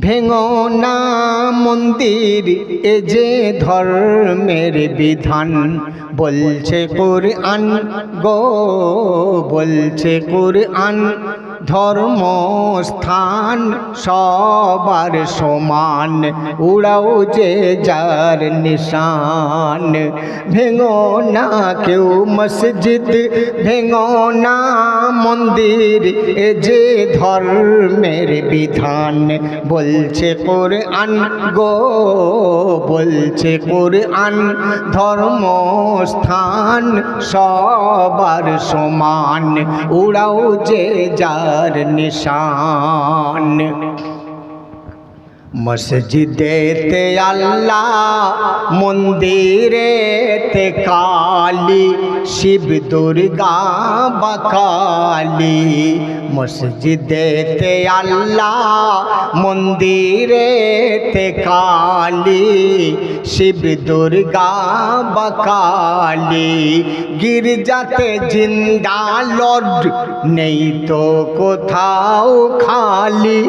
ভেঙো না মন্দির এ যে ধর্মের বিধান। বলছে কোরআন গো বলছে কোরআন ধর্মস্থান সবার সমান। উড়াও যে যার নিশান। ভেঙো না কেউ মসজিদ, ভেঙো না মন্দির, এ যে ধর্মের বিধান। বলছে কোরআন গো, বলছে কোরআন। ধর্মস্থান সবার সমান। উড়াও যে যার নিশান মসজিদেতে আল্লাহ মন্দিরেতে কালী, শিব দুর্গা বাকালি। মসজিদেতে আল্লাহ মন্দিরেতে কালী, শিব দুর্গা বাকালি। গির্জাতে জিন্দা লড নেই তো কোথাও খালি,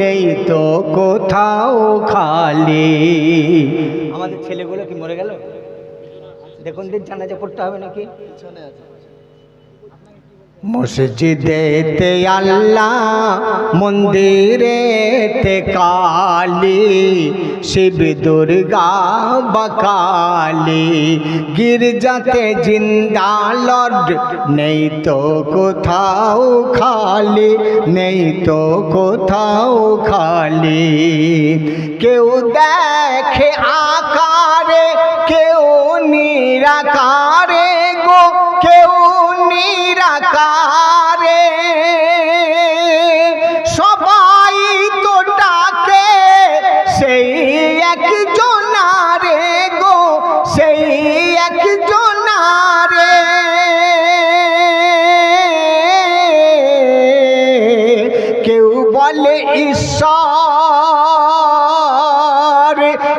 নেই তো কোথাও খালি। আমাদের ছেলেগুলো দেখুন দিন জানাজা পড়তে হবে নাকি? মসজিদেতে আল্লাহ, মন্দিরেতে কালী, শিব দুর্গা বকালি। গির্জাতে জিন্দা লড নেই তো কোথাও খালি, নেই তো কোথাও খালি। কেউ দেখে ঈশ্বর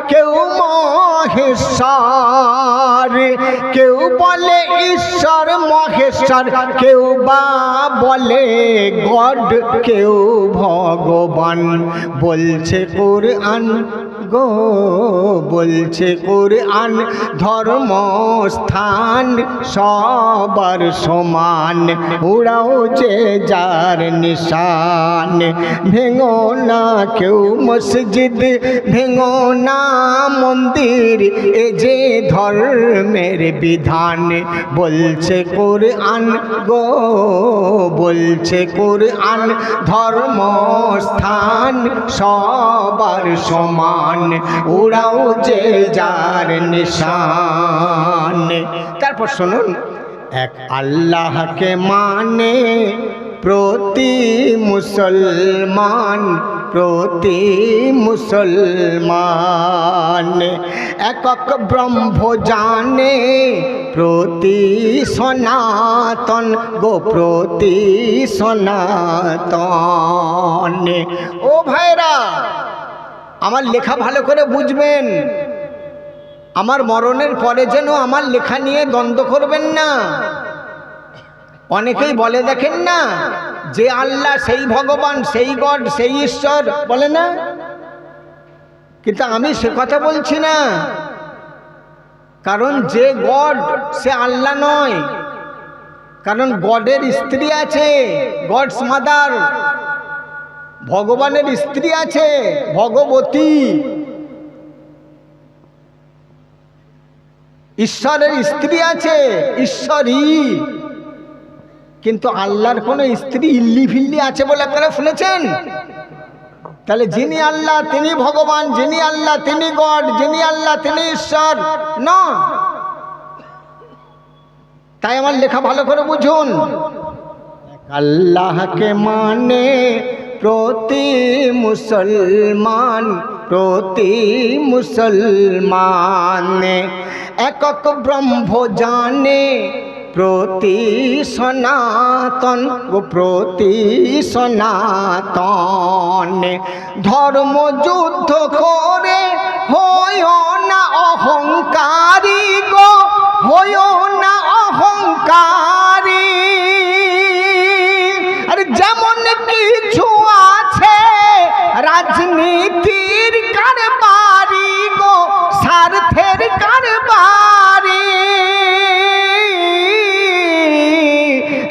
কেউ মহেশ্বর কেউ বলে ঈশ্বর মহেশ্বর কেউ বা বলে গড, কেউ ভগবান, বলছে কোরআন। গো, বলছে কোরআন ধর্মস্থান সবার সমান। উড়াও যে যার নিশান, ভেঙো না কেউ মসজিদ, ভেঙো না মন্দির, এ যে ধর্মের বিধান। বলছে কোরআন গো, বলছে কোরআন ধর্মস্থান সবার সমান। উড়াও যে যার নিশান। তারপর শুনুন, এক আল্লাহকে মানে প্রতি মুসলমান প্রতি মুসলমান। একক ব্রহ্ম জানে প্রতি সনাতন, গো প্রতি সনাতন। ও ভাইরা আমার লেখা ভালো করে বুঝবেন। আমার মরণের পরে যেন আমার লেখা নিয়ে দ্বন্দ্ব করবেন না। অনেকেই বলে দেখেন না, যে আল্লাহ সেই ভগবান, সেই গড, সেই ঈশ্বর, বলে না? কিন্তু আমি সে কথা বলছি না। কারণ যে গড, সে আল্লাহ নয়। কারণ গডের স্ত্রী আছে, গডস মাদার। ভগবানের স্ত্রী আছে, ভগবতী। ঈশ্বরের স্ত্রী আছে, ঈশ্বরী। কিন্তু আল্লাহর কোনো স্ত্রী ইল্লি ফিল্লি আছে বলে আপনারা শুনেছেন? তাহলে যিনি আল্লাহ, তিনি ভগবান, যিনি আল্লাহ, তিনি গড, যিনি আল্লাহ, তিনি ঈশ্বর। না। তাই আমার লেখা ভালো করে বুঝুন। আল্লাহকে মানে প্রতি মুসলমান প্রতি মুসলমান। একক ব্রহ্ম জানে, প্রতি সনাতন ও প্রতি সনাতন। ধর্ম যুদ্ধ করে, হয় না অহংকারী গো, হয় না অহংকারী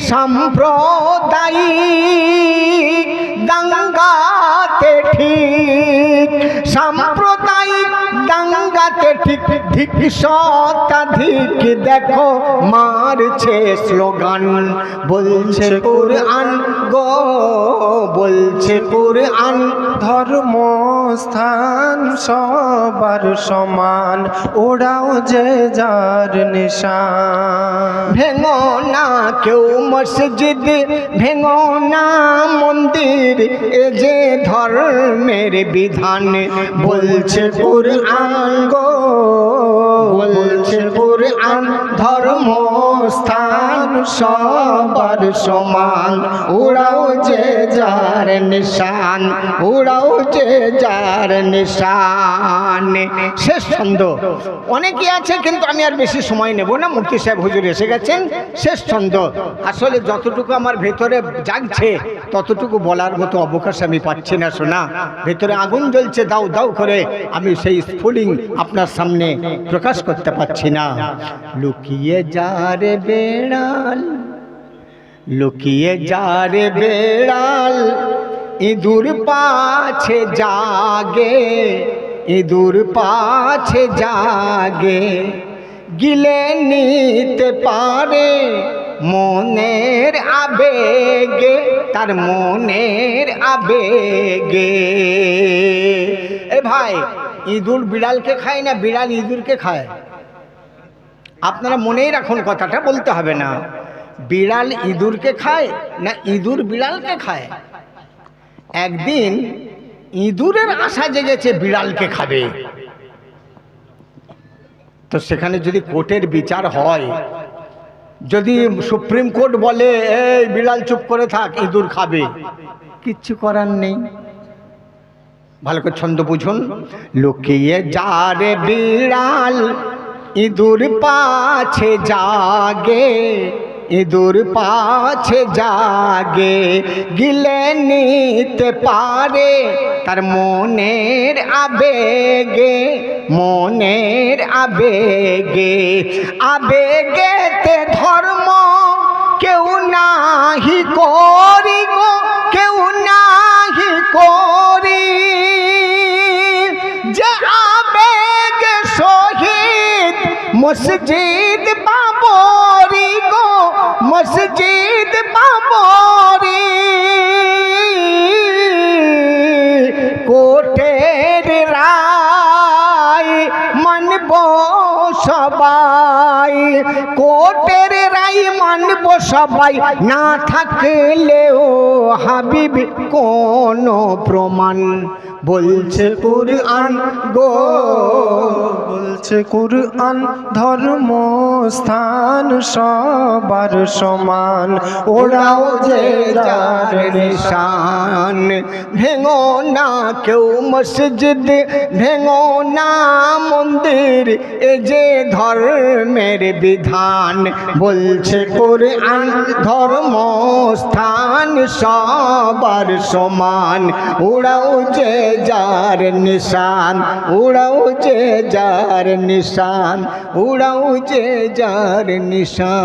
সাম্প্রদায়িক দাঙ্গাতে ঠিক সাম্প্রদায়িক দাঙ্গাতে ঠিক ঠিক শতাধিক দেখো, মারছে স্লোগান। বলছে কোরআন গো, বলছে কোরআন। ধর্ম স্থান সবার সমান, ওরাও যে যার নিশান। ভেঙো না কেউ মসজিদ, ভেঙো না মন্দির, এ যে ধর্মের বিধান। বলছে কোরআন গো বলছে কোরআন ধর্ম স্থান সবার সমান। ওরাও যে যার নিশান ওরাও যে যার নিশান। শেষ ছন্দ। অনেকে আছে, কিন্তু আমি আর বেশি সময় নেব না। মুক্তি সাহেব হুজুর এসে গেছেন। শেষ ছন্দ। আসলে যতটুকু আমার ভেতরে জাগছে, ততটুকু বলার মতো অবকাশ আমি পাচ্ছি না শোনা ভেতরে আগুন জ্বলছে, দাও দাও করে। আমি সেই স্ফুলিং আপনার সামনে প্রকাশ করতে পারছি না। লুকিয়ে যা রে বেড়াল লুকিয়ে যা বেড়াল, ইঁদুর পাছে জাগে, ইঁদুর পাছে জাগে। গিলে নিতে পারে মনের আবেগে, তার মনের আবেগে। এ ভাই, ইঁদুর বিড়ালকে খায় না? বিড়াল ইঁদুরকে খায়? আপনারা মনেই রাখুন কথাটা, বলতে হবে না। বিড়াল ইঁদুরকে খায় না ইঁদুর বিড়ালকে খায়? একদিন ইঁদুরের আশা জেগেছে বিড়ালকে খাবে। তো সেখানে যদি কোর্টের বিচার হয়, যদি সুপ্রিম কোর্ট বলে, এই বিড়াল চুপ করে থাক, ইঁদুর খাবে। কিচ্ছু করার নেই। ভালো করে ছন্দ বুঝুন। লুকিয়ে যারে বিড়াল ইঁদুর পাছে জাগে, ইঁদুর পাছে জাগে, গিলে নিতে পারে তার মনের আবেগে মনের আবেগে। আবেগেতে ধর্ম কেউ নাহি করি। মসজিদ বাবরি গো, মসজিদ বাবরি কোটের রায় মানব সবাই, কোটের রায় মানব সবাই, না থাকলেও হাবিব কোন প্রমাণ বলছে কুরআন গো, বলছে কুরআন ধর্ম স্থান সবার সমান। ওরাও যে যার নিশান, ভেঙো না কেউ মসজিদ, ভেঙো না মন্দির, এ যে ধর্মের বিধান। বলছে কোরআন ধর্ম স্থান সবার সমান। ওরাও যে যার নিশান উড়াও যে যার নিশান উড়াও যে যার নিশান।